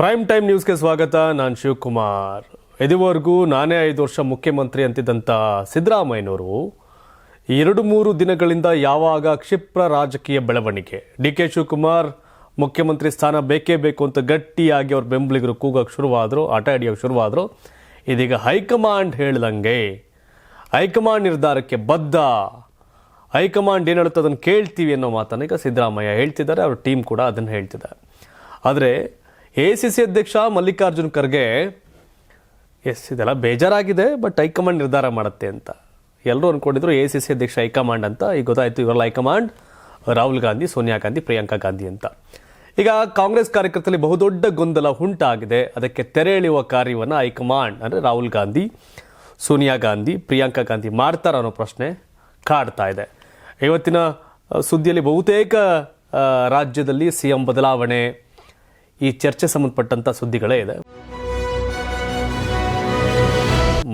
Prime time ನ್ಯೂಸ್ಗೆ ಸ್ವಾಗತ, ನಾನು ಶಿವಕುಮಾರ್. ಇದುವರೆಗೂ ನಾನೇ ಐದು ವರ್ಷ ಮುಖ್ಯಮಂತ್ರಿ ಅಂತಿದ್ದಂಥ ಸಿದ್ದರಾಮಯ್ಯನವರು ಎರಡು ಮೂರು ದಿನಗಳಿಂದ ಯಾವಾಗ ಕ್ಷಿಪ್ರ ರಾಜಕೀಯ ಬೆಳವಣಿಗೆ. ಡಿ ಕೆ ಶಿವಕುಮಾರ್, ಮುಖ್ಯಮಂತ್ರಿ ಸ್ಥಾನ ಬೇಕೇ ಬೇಕು ಅಂತ ಗಟ್ಟಿಯಾಗಿ ಅವ್ರ ಬೆಂಬಲಿಗರು ಕೂಗೋಕ್ಕೆ ಶುರುವಾದರು, ಆಟ ಆಡಿಯೋಕ್ಕೆ ಶುರುವಾದರು. ಇದೀಗ ಹೈಕಮಾಂಡ್ ಹೇಳ್ದಂಗೆ, ಹೈಕಮಾಂಡ್ ನಿರ್ಧಾರಕ್ಕೆ ಬದ್ಧ. ಹೈಕಮಾಂಡ್ ಏನು ಹೇಳುತ್ತೆ ಅದನ್ನು ಕೇಳ್ತೀವಿ ಅನ್ನೋ ಮಾತನ್ನು ಈಗ ಸಿದ್ದರಾಮಯ್ಯ ಹೇಳ್ತಿದ್ದಾರೆ, ಅವ್ರ ಟೀಮ್ ಕೂಡ ಅದನ್ನು ಹೇಳ್ತಿದ್ದಾರೆ. ಆದರೆ ಎ ಸಿ ಸಿ ಅಧ್ಯಕ್ಷ ಮಲ್ಲಿಕಾರ್ಜುನ್ ಖರ್ಗೆ, ಎಸ್, ಇದೆಲ್ಲ ಬೇಜಾರಾಗಿದೆ, ಬಟ್ ಹೈಕಮಾಂಡ್ ನಿರ್ಧಾರ ಮಾಡುತ್ತೆ ಅಂತ. ಎಲ್ಲರೂ ಅಂದ್ಕೊಂಡಿದ್ರು ಎ ಸಿ ಸಿ ಅಧ್ಯಕ್ಷ ಹೈಕಮಾಂಡ್ ಅಂತ. ಈಗ ಗೊತ್ತಾಯಿತು ಇವರಲ್ಲ ಹೈಕಮಾಂಡ್, ರಾಹುಲ್ ಗಾಂಧಿ, ಸೋನಿಯಾ ಗಾಂಧಿ, ಪ್ರಿಯಾಂಕಾ ಗಾಂಧಿ ಅಂತ. ಈಗ ಕಾಂಗ್ರೆಸ್ ಕಾರ್ಯಕರ್ತರಲ್ಲಿ ಬಹುದೊಡ್ಡ ಗೊಂದಲ ಉಂಟಾಗಿದೆ. ಅದಕ್ಕೆ ತೆರೆ ಎಳೆಯುವ ಕಾರ್ಯವನ್ನು ಹೈಕಮಾಂಡ್, ಅಂದರೆ ರಾಹುಲ್ ಗಾಂಧಿ, ಸೋನಿಯಾ ಗಾಂಧಿ, ಪ್ರಿಯಾಂಕಾ ಗಾಂಧಿ ಮಾಡ್ತಾರ ಅನ್ನೋ ಪ್ರಶ್ನೆ ಕಾಡ್ತಾ ಇದೆ. ಇವತ್ತಿನ ಸುದ್ದಿಯಲ್ಲಿ ಬಹುತೇಕ ರಾಜ್ಯದಲ್ಲಿ ಸಿ ಎಂ ಬದಲಾವಣೆ ಈ ಚರ್ಚೆ ಸಂಬಂಧಪಟ್ಟಂಥ ಸುದ್ದಿಗಳೇ ಇದೆ.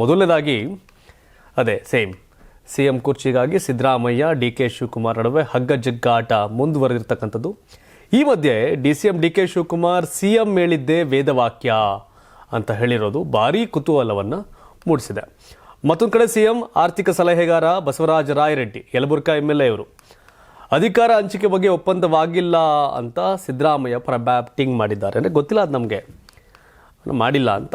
ಮೊದಲನೇದಾಗಿ, ಅದೇ ಸೇಮ್ ಸಿ ಎಂ ಕುರ್ಚಿಗಾಗಿ ಸಿದ್ದರಾಮಯ್ಯ, ಡಿ ಕೆ ಶಿವಕುಮಾರ್ ನಡುವೆ ಹಗ್ಗ ಜಗ್ಗಾಟ ಮುಂದುವರೆದಿರ್ತಕ್ಕಂಥದ್ದು. ಈ ಮಧ್ಯೆ D C M, D K Shivakumar C M ಹೇಳಿದ್ದೇ ವೇದವಾಕ್ಯ ಅಂತ ಹೇಳಿರೋದು ಭಾರೀ ಕುತೂಹಲವನ್ನು ಮೂಡಿಸಿದೆ. ಮತ್ತೊಂದು ಕಡೆ ಸಿ ಎಂ ಆರ್ಥಿಕ ಸಲಹೆಗಾರ Basavaraj Rayareddy, Yelburga M L A ಅವರು ಅಧಿಕಾರ ಹಂಚಿಕೆ ಬಗ್ಗೆ ಒಪ್ಪಂದವಾಗಿಲ್ಲ ಅಂತ ಸಿದ್ದರಾಮಯ್ಯ ಪರ ಬ್ಯಾಟಿಂಗ್ ಮಾಡಿದ್ದಾರೆ. ಅಂದರೆ ಗೊತ್ತಿಲ್ಲ ಅದು ನಮಗೆ. ಮಾಡಿಲ್ಲ ಅಂತ.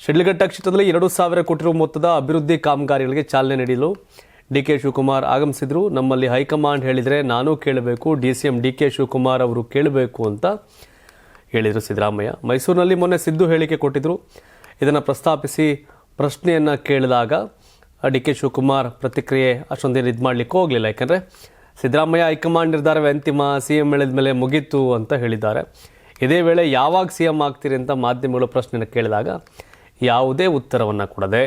ಶಿಡ್ಲಘಟ್ಟ ಕ್ಷೇತ್ರದಲ್ಲಿ ಎರಡು ಸಾವಿರ ಕೋಟಿ ರು ಮೊತ್ತದ ಅಭಿವೃದ್ಧಿ ಕಾಮಗಾರಿಗಳಿಗೆ ಚಾಲನೆ ನೀಡಲು ಡಿ ಕೆ ಶಿವಕುಮಾರ್ ಆಗಮಿಸಿದರು. ನಮ್ಮಲ್ಲಿ ಹೈಕಮಾಂಡ್ ಹೇಳಿದರೆ ನಾನು ಕೇಳಬೇಕು D C M D K Shivakumar ಅವರು ಕೇಳಬೇಕು ಅಂತ ಹೇಳಿದರು ಸಿದ್ದರಾಮಯ್ಯ. ಮೈಸೂರಿನಲ್ಲಿ ಮೊನ್ನೆ ಸಿದ್ದು ಹೇಳಿಕೆ ಕೊಟ್ಟಿದ್ದರು ಇದನ್ನು ಪ್ರಸ್ತಾಪಿಸಿ ಪ್ರಶ್ನೆಯನ್ನು ಕೇಳಿದಾಗ ಡಿ ಕೆ ಶಿವಕುಮಾರ್ ಪ್ರತಿಕ್ರಿಯೆ ಅಷ್ಟೊಂದೇನು ಇದು ಮಾಡಲಿಕ್ಕೆ ಹೋಗಲಿಲ್ಲ. ಯಾಕಂದರೆ ಸಿದ್ದರಾಮಯ್ಯ ಹೈಕಮಾಂಡ್ ನಿರ್ಧಾರವೇ ಅಂತಿಮ ಸಿ ಎಂ ಹೇಳಿದ ಮೇಲೆ ಮುಗೀತು ಅಂತ ಹೇಳಿದ್ದಾರೆ. ಇದೇ ವೇಳೆ ಯಾವಾಗ ಸಿ ಎಂ ಆಗ್ತೀರಿ ಅಂತ ಮಾಧ್ಯಮಗಳು ಪ್ರಶ್ನೆಯನ್ನು ಕೇಳಿದಾಗ ಯಾವುದೇ ಉತ್ತರವನ್ನು ಕೊಡದೆ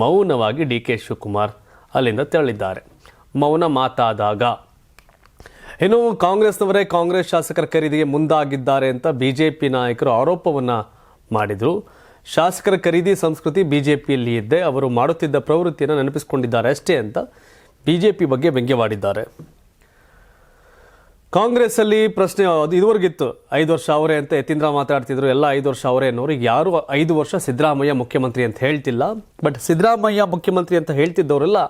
ಮೌನವಾಗಿ ಡಿ ಕೆ ಶಿವಕುಮಾರ್ ಅಲ್ಲಿಂದ ತೆರಳಿದ್ದಾರೆ. ಮೌನ ಮಾತಾದಾಗ. ಇನ್ನು ಕಾಂಗ್ರೆಸ್ನವರೇ ಕಾಂಗ್ರೆಸ್ ಶಾಸಕರ ಖರೀದಿಗೆ ಮುಂದಾಗಿದ್ದಾರೆ ಅಂತ ಬಿ ಜೆ ಪಿ ನಾಯಕರು ಆರೋಪವನ್ನು ಮಾಡಿದರು. ಶಾಸಕರ ಖರೀದಿ ಸಂಸ್ಕೃತಿ ಬಿ ಜೆ ಪಿಯಲ್ಲಿ ಇದ್ದೆ ಅವರು ಮಾಡುತ್ತಿದ್ದ ಪ್ರವೃತ್ತಿಯನ್ನು ನೆನಪಿಸಿಕೊಂಡಿದ್ದಾರೆ ಅಷ್ಟೇ ಅಂತ ಬಿ ಜೆ ಪಿ ಬಗ್ಗೆ ವ್ಯಂಗ್ಯವಾಡಿದ್ದಾರೆ. ಕಾಂಗ್ರೆಸ್ ಅಲ್ಲಿ ಪ್ರಶ್ನೆ ಇದುವರೆಗಿತ್ತು ಐದು ವರ್ಷ ಅವರೇ ಅಂತ ಯತೀಂದ್ರ ಮಾತಾಡ್ತಿದ್ರು. ಎಲ್ಲ ಐದು ವರ್ಷ ಅವರೇ ಅನ್ನೋರು. ಯಾರು ಐದು ವರ್ಷ ಸಿದ್ದರಾಮಯ್ಯ ಮುಖ್ಯಮಂತ್ರಿ ಅಂತ ಹೇಳ್ತಿಲ್ಲ. ಬಟ್ ಸಿದ್ದರಾಮಯ್ಯ ಮುಖ್ಯಮಂತ್ರಿ ಅಂತ ಹೇಳ್ತಿದ್ದವರೆಲ್ಲ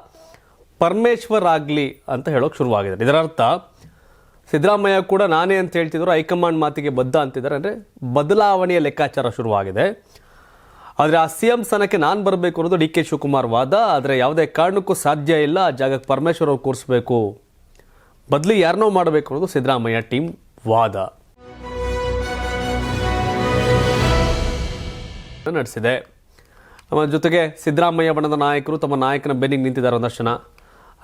ಪರಮೇಶ್ವರ್ ಆಗಲಿ ಅಂತ ಹೇಳೋಕೆ ಶುರುವಾಗಿದೆ ಇದರರ್ಥ ಸಿದ್ದರಾಮಯ್ಯ ಕೂಡ ನಾನೇ ಅಂತ ಹೇಳ್ತಿದ್ರು. ಹೈಕಮಾಂಡ್ ಮಾತಿಗೆ ಬದ್ಧ ಅಂತಿದ್ದಾರೆ. ಅಂದರೆ ಬದಲಾವಣೆಯ ಲೆಕ್ಕಾಚಾರ ಶುರುವಾಗಿದೆ. ಆದರೆ ಆ ಸಿ ಎಂ ಸ್ಥಾನಕ್ಕೆ ನಾನು ಬರಬೇಕು ಅನ್ನೋದು ಡಿ ಕೆ ಶಿವಕುಮಾರ್ ವಾದ. ಆದರೆ ಯಾವುದೇ ಕಾರಣಕ್ಕೂ ಸಾಧ್ಯ ಇಲ್ಲ. ಆ ಜಾಗಕ್ಕೆ ಪರಮೇಶ್ವರ್ ಅವ್ರು ಕೂರಿಸ್ಬೇಕು. ಬದಲಿ ಯಾರನ್ನೋ ಮಾಡಬೇಕು ಅನ್ನೋದು ಸಿದ್ದರಾಮಯ್ಯ ಟೀಮ್ ವಾದ. ನಡೆಸಿದೆ. ನಮ್ಮ ಜೊತೆಗೆ ಸಿದ್ದರಾಮಯ್ಯ ಬಣ್ಣದ ನಾಯಕರು ತಮ್ಮ ನಾಯಕನ ಬೆನ್ನಿಗೆ ನಿಂತಿದ್ದಾರೆ ಒಂದಷ್ಟು ಜನ.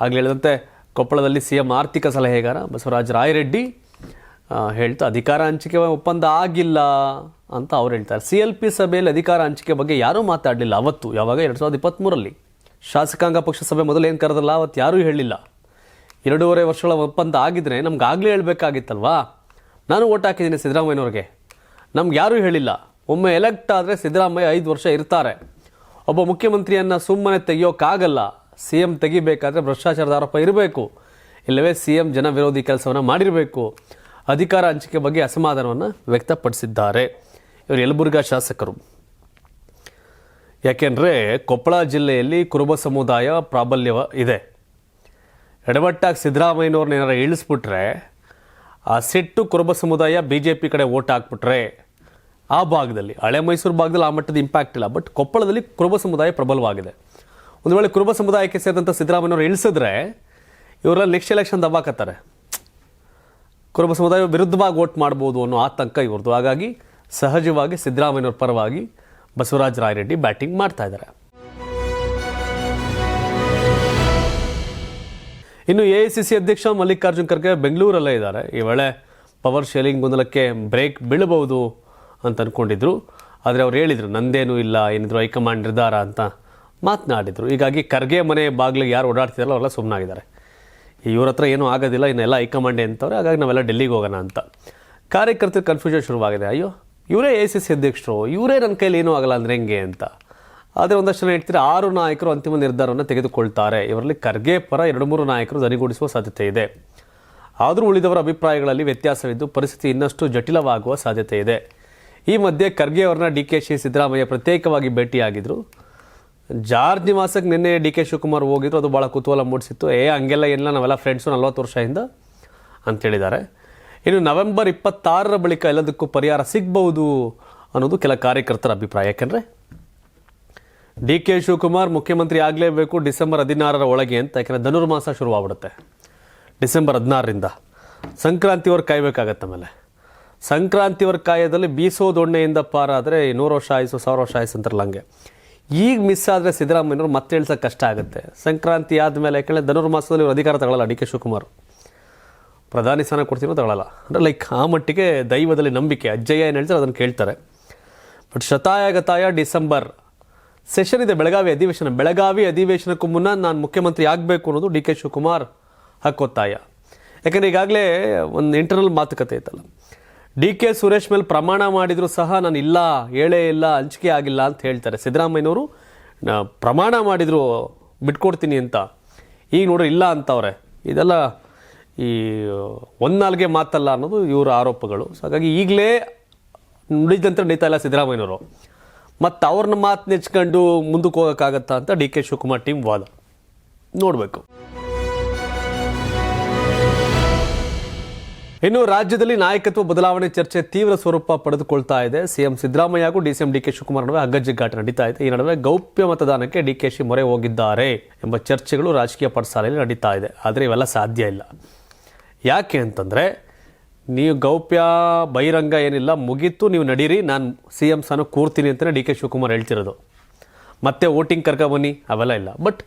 ಆಗಲೇ ಹೇಳಿದಂತೆ ಕೊಪ್ಪಳದಲ್ಲಿ ಸಿ ಎಂ ಆರ್ಥಿಕ ಸಲಹೆಗಾರ ಬಸವರಾಜ ರಾಯರೆಡ್ಡಿ ಹೇಳ್ತಾ ಅಧಿಕಾರ ಹಂಚಿಕೆ ಒಪ್ಪಂದ ಆಗಿಲ್ಲ ಅಂತ ಅವ್ರು ಹೇಳ್ತಾರೆ. ಸಿ ಎಲ್ ಪಿ ಸಭೆಯಲ್ಲಿ ಅಧಿಕಾರ ಹಂಚಿಕೆ ಬಗ್ಗೆ ಯಾರೂ ಮಾತಾಡಲಿಲ್ಲ ಅವತ್ತು. ಯಾವಾಗ? ಎರಡು ಸಾವಿರದ ಇಪ್ಪತ್ತ್ಮೂರಲ್ಲಿ ಶಾಸಕಾಂಗ ಪಕ್ಷ ಸಭೆ ಮೊದಲೇನು ಕರೆದಲ್ಲ, ಅವತ್ತು ಯಾರೂ ಹೇಳಿಲ್ಲ. ಎರಡೂವರೆ ವರ್ಷಗಳ ಒಪ್ಪಂದ ಆಗಿದ್ರೆ ನಮ್ಗೆ ಆಗಲೇ ಹೇಳಬೇಕಾಗಿತ್ತಲ್ವಾ? ನಾನು ಓಟ್ ಹಾಕಿದ್ದೀನಿ ಸಿದ್ದರಾಮಯ್ಯನವ್ರಿಗೆ. ನಮ್ಗೆ ಯಾರೂ ಹೇಳಿಲ್ಲ. ಒಮ್ಮೆ ಎಲೆಕ್ಟ್ ಆದರೆ ಸಿದ್ದರಾಮಯ್ಯ ಐದು ವರ್ಷ ಇರ್ತಾರೆ. ಒಬ್ಬ ಮುಖ್ಯಮಂತ್ರಿಯನ್ನು ಸುಮ್ಮನೆ ತೆಗೆಯೋಕ್ಕಾಗಲ್ಲ ಸಿ ಎಂ ತೆಗಿಬೇಕಾದ್ರೆ ಭ್ರಷ್ಟಾಚಾರದ ಆರೋಪ ಇರಬೇಕು. ಇಲ್ಲವೇ ಸಿ ಎಂ ಜನ ವಿರೋಧಿ ಕೆಲಸವನ್ನು ಮಾಡಿರಬೇಕು. ಅಧಿಕಾರ ಹಂಚಿಕೆ ಬಗ್ಗೆ ಅಸಮಾಧಾನವನ್ನು ವ್ಯಕ್ತಪಡಿಸಿದ್ದಾರೆ. ಇವರು ಯಲಬುರ್ಗಾ ಶಾಸಕರು. ಯಾಕೆಂದರೆ ಕೊಪ್ಪಳ ಜಿಲ್ಲೆಯಲ್ಲಿ ಕುರುಬ ಸಮುದಾಯ ಪ್ರಾಬಲ್ಯ ಇದೆ. ಎಡವಟ್ಟಾಗಿ ಸಿದ್ದರಾಮಯ್ಯನವ್ರನ್ನ ಏನಾರು ಇಳಿಸ್ಬಿಟ್ರೆ, ಆ ಸಿಟ್ಟು ಕುರುಬ ಸಮುದಾಯ ಬಿ ಜೆ ಪಿ ಕಡೆ ಓಟ್ ಹಾಕ್ಬಿಟ್ರೆ, ಆ ಭಾಗದಲ್ಲಿ, ಹಳೆ ಮೈಸೂರು ಭಾಗದಲ್ಲಿ ಆ ಮಟ್ಟದ ಇಂಪ್ಯಾಕ್ಟ್ ಇಲ್ಲ. ಬಟ್ ಕೊಪ್ಪಳದಲ್ಲಿ ಕುರುಬ ಸಮುದಾಯ ಪ್ರಬಲವಾಗಿದೆ. ಒಂದು ವೇಳೆ ಕುರುಬ ಸಮುದಾಯಕ್ಕೆ ಸೇರಿದಂಥ ಸಿದ್ದರಾಮಯ್ಯನವ್ರು ಇಳಿಸಿದ್ರೆ, ಇವರೆಲ್ಲ ನೆಕ್ಸ್ಟ್ ಎಲೆಕ್ಷನ್ ದಬ್ಬಾಕತ್ತಾರೆ ಕುರುಬ ಸಮುದಾಯ ವಿರುದ್ಧವಾಗಿ ವೋಟ್ ಮಾಡ್ಬೋದು ಅನ್ನೋ ಆತಂಕ ಇವ್ರದ್ದು. ಹಾಗಾಗಿ ಸಹಜವಾಗಿ ಸಿದ್ದರಾಮಯ್ಯನವ್ರ ಪರವಾಗಿ ಬಸವರಾಜ ರಾಯರೆಡ್ಡಿ ಬ್ಯಾಟಿಂಗ್ ಮಾಡ್ತಾ ಇದ್ದಾರೆ. ಇನ್ನು ಎ ಐ ಸಿ ಸಿ ಅಧ್ಯಕ್ಷ ಮಲ್ಲಿಕಾರ್ಜುನ್ ಖರ್ಗೆ ಬೆಂಗಳೂರಲ್ಲೇ ಇದ್ದಾರೆ. ಈ ವೇಳೆ ಪವರ್ ಶೇರಿಂಗ್ ಗೊಂದಲಕ್ಕೆ ಬ್ರೇಕ್ ಬೀಳಬಹುದು ಅಂತ ಅಂದ್ಕೊಂಡಿದ್ರು ಆದರೆ ಅವ್ರು ಹೇಳಿದರು, ನಂದೇನೂ ಇಲ್ಲ, ಏನಿದ್ರು ಹೈಕಮಾಂಡ್ ನಿರ್ಧಾರ ಅಂತ ಮಾತನಾಡಿದರು. ಹೀಗಾಗಿ ಖರ್ಗೆ ಮನೆ ಬಾಗಿಲಿಗೆ ಯಾರು ಓಡಾಡ್ತಿದಾರಲ್ಲ, ಅವರೆಲ್ಲ ಸುಮ್ಮನಾಗಿದ್ದಾರೆ ಇವ್ರ ಹತ್ರ ಏನೂ ಆಗೋದಿಲ್ಲ ಇನ್ನೆಲ್ಲ ಹೈಕಮಾಂಡ್ ಅಂತವ್ರೆ, ಹಾಗಾಗಿ ನಾವೆಲ್ಲ ಡೆಲ್ಲಿಗೆ ಹೋಗೋಣ ಅಂತ. ಕಾರ್ಯಕರ್ತರ ಕನ್ಫ್ಯೂಷನ್ ಶುರುವಾಗಿದೆ. ಅಯ್ಯೋ, ಇವರೇ ಎ ಸಿ ಸಿ ಅಧ್ಯಕ್ಷರು, ಇವರೇ ನನ್ನ ಕೈಲಿ ಏನೂ ಆಗಲ್ಲ ಅಂದರೆ ಹೆಂಗೆ ಅಂತ. ಆದರೆ ಒಂದಷ್ಟು ಜನ ಹೇಳ್ತೀರಿ, ಆರು ನಾಯಕರು ಅಂತಿಮ ನಿರ್ಧಾರವನ್ನು ತೆಗೆದುಕೊಳ್ತಾರೆ. ಇವರಲ್ಲಿ ಖರ್ಗೆ ಪರ ಎರಡು ಮೂರು ನಾಯಕರು ಧನಿಗೂಡಿಸುವ ಸಾಧ್ಯತೆ ಇದೆ. ಆದರೂ ಉಳಿದವರ ಅಭಿಪ್ರಾಯಗಳಲ್ಲಿ ವ್ಯತ್ಯಾಸವಿದ್ದು ಪರಿಸ್ಥಿತಿ ಇನ್ನಷ್ಟು ಜಟಿಲವಾಗುವ ಸಾಧ್ಯತೆ ಇದೆ. ಈ ಮಧ್ಯೆ ಖರ್ಗೆ ಅವರನ್ನ ಡಿ ಕೆ ಶಿ ಸಿದ್ದರಾಮಯ್ಯ ಪ್ರತ್ಯೇಕವಾಗಿ ಭೇಟಿಯಾಗಿದ್ರು. ಜಾರ್ಜ್ ನಿವಾಸಕ್ಕೆ ನಿನ್ನೆ ಡಿ ಕೆ ಶಿವಕುಮಾರ್ ಹೋಗಿದ್ರು. ಅದು ಭಾಳ ಕುತೂಹಲ ಮೂಡಿಸಿತ್ತು. ಏ, ಹಂಗೆಲ್ಲ ಎಲ್ಲ ನಾವೆಲ್ಲ ಫ್ರೆಂಡ್ಸು ನಲ್ವತ್ತು ವರ್ಷದಿಂದ ಅಂತೇಳಿದ್ದಾರೆ ಇನ್ನು ನವೆಂಬರ್ ಇಪ್ಪತ್ತಾರರ ಬಳಿಕ ಎಲ್ಲದಕ್ಕೂ ಪರಿಹಾರ ಸಿಗ್ಬಹುದು ಅನ್ನೋದು ಕೆಲ ಕಾರ್ಯಕರ್ತರ ಅಭಿಪ್ರಾಯ. ಯಾಕೆಂದರೆ ಡಿ ಕೆ ಶಿವಕುಮಾರ್ ಮುಖ್ಯಮಂತ್ರಿ ಆಗಲೇಬೇಕು ಡಿಸೆಂಬರ್ ಹದಿನಾರರ ಒಳಗೆ ಅಂತ, ಯಾಕಂದರೆ ಧನುರ್ಮಾಸ ಶುರುವಾಗ್ಬಿಡುತ್ತೆ. ಡಿಸೆಂಬರ್ ಹದಿನಾರರಿಂದ. ಸಂಕ್ರಾಂತಿವರೆಗೆ ಕಾಯಬೇಕಾಗತ್ತೆ ಆಮೇಲೆ. ಸಂಕ್ರಾಂತಿವರೆಗೆ ಕಾಯೋದಲ್ಲಿ ಬೀಸೋ ದೊಣ್ಣೆಯಿಂದ ಪಾರಾದರೆ ನೂರು ವರ್ಷ ಆಯಿಸು, ಸಾವಿರ ವರ್ಷ ಆಯಿಸು ಅಂತಾರಲ್ಲ ಹಂಗೆ. ಈಗ ಮಿಸ್ ಆದರೆ ಸಿದ್ದರಾಮಯ್ಯವ್ರು ಮತ್ತೆ ಹೇಳ್ಸೋಕೆ ಕಷ್ಟ ಆಗುತ್ತೆ. ಸಂಕ್ರಾಂತಿ ಆದಮೇಲೆ ಯಾಕಂದರೆ ಧನುರ್ಮಾಸದಲ್ಲಿ ಇವರು ಅಧಿಕಾರ ತಗೊಳ್ಳಲ್ಲ ಡಿ ಕೆ ಶಿವಕುಮಾರ್. ಪ್ರಧಾನಿ ಸ್ಥಾನ ಕೊಡ್ತೀನೋ ತಗೊಳ್ಳಲ್ಲ ಅಂದರೆ ಲೈಕ್ ಆ ಮಟ್ಟಿಗೆ ದೈವದಲ್ಲಿ ನಂಬಿಕೆ. ಅಜ್ಜಯ್ಯ ಏನು ಹೇಳ್ತಾರೆ ಅದನ್ನು ಕೇಳ್ತಾರೆ. ಬಟ್ ಶತಾಯಗತಾಯ ಡಿಸೆಂಬರ್ ಸೆಷನ್ ಇದೆ, ಬೆಳಗಾವಿ ಅಧಿವೇಶನ. ಬೆಳಗಾವಿ ಅಧಿವೇಶನಕ್ಕೂ ಮುನ್ನ ನಾನು ಮುಖ್ಯಮಂತ್ರಿ ಆಗಬೇಕು ಅನ್ನೋದು ಡಿ ಕೆ ಶಿವಕುಮಾರ್ ಹಕ್ಕೊತ್ತಾಯ. ಯಾಕಂದರೆ ಈಗಾಗಲೇ ಒಂದು ಇಂಟರ್ನಲ್ ಮಾತುಕತೆ ಐತಲ್ಲ. ಡಿ ಕೆ ಸುರೇಶ್ ಮೇಲೆ ಪ್ರಮಾಣ ಮಾಡಿದರೂ ಸಹ ನಾನು ಇಲ್ಲ, ಹೇಳೇ ಇಲ್ಲ, ಹಂಚಿಕೆ ಆಗಿಲ್ಲ ಅಂತ ಹೇಳ್ತಾರೆ. ಸಿದ್ದರಾಮಯ್ಯನವರು ಪ್ರಮಾಣ ಮಾಡಿದರು ಬಿಟ್ಕೊಡ್ತೀನಿ ಅಂತ. ಈಗ ನೋಡ್ರಿ, ಇಲ್ಲ ಅಂತವ್ರೆ. ಇದೆಲ್ಲ ಈ ಒಂದ್ನಾಲ್ಗೆ ಮಾತಲ್ಲ ಅನ್ನೋದು ಇವರ ಆರೋಪಗಳು. ಸೊ ಹಾಗಾಗಿ ಈಗಲೇ ನುಡಿದಂತೆ ನಡೀತಾ ಇಲ್ಲ ಸಿದ್ದರಾಮಯ್ಯನವರು. ಮತ್ತು ಅವ್ರನ್ನ ಮಾತು ನೆಚ್ಕೊಂಡು ಮುಂದಕ್ಕೆ ಹೋಗೋಕ್ಕಾಗತ್ತಾ ಅಂತ ಡಿ ಕೆ ಶಿವಕುಮಾರ್ ಟೀಮ್ ವಾದ. ನೋಡಬೇಕು. ಇನ್ನು ರಾಜ್ಯದಲ್ಲಿ ನಾಯಕತ್ವ ಬದಲಾವಣೆ ಚರ್ಚೆ ತೀವ್ರ ಸ್ವರೂಪ ಪಡೆದುಕೊಳ್ತಾ ಇದೆ. ಸಿಎಂ ಸಿದ್ದರಾಮಯ್ಯ ಹಾಗೂ ಡಿಸಿಎಂ ಡಿ ಕೆ ಶಿವಕುಮಾರ್ ನಡುವೆ ಹಗ್ಗಜಿಗ್ಗಾಟ ನಡೀತಾ ಇದೆ. ಈ ನಡುವೆ ಗೌಪ್ಯ ಮತದಾನಕ್ಕೆ ಡಿ ಕೆ ಶಿ ಮೊರೆ ಹೋಗಿದ್ದಾರೆ ಎಂಬ ಚರ್ಚೆಗಳು ರಾಜಕೀಯ ಪಡಸಾಲೆಯಲ್ಲಿ ನಡೀತಾ ಇದೆ. ಆದರೆ ಇವೆಲ್ಲ ಸಾಧ್ಯ ಇಲ್ಲ. ಯಾಕೆ ಅಂತಂದರೆ ನೀವು ಗೌಪ್ಯ ಬಹಿರಂಗ ಏನಿಲ್ಲ, ಮುಗೀತು, ನೀವು ನಡೀರಿ. ನಾನು ಸಿ ಎಂ ಸ್ಥಾನ ಕೂರ್ತೀನಿ ಅಂತಲೇ ಡಿ ಕೆ ಶಿವಕುಮಾರ್ ಹೇಳ್ತಿರೋದು. ಮತ್ತೆ ವೋಟಿಂಗ್ ಕರ್ಕೊಬನ್ನಿ ಅವೆಲ್ಲ ಇಲ್ಲ. ಬಟ್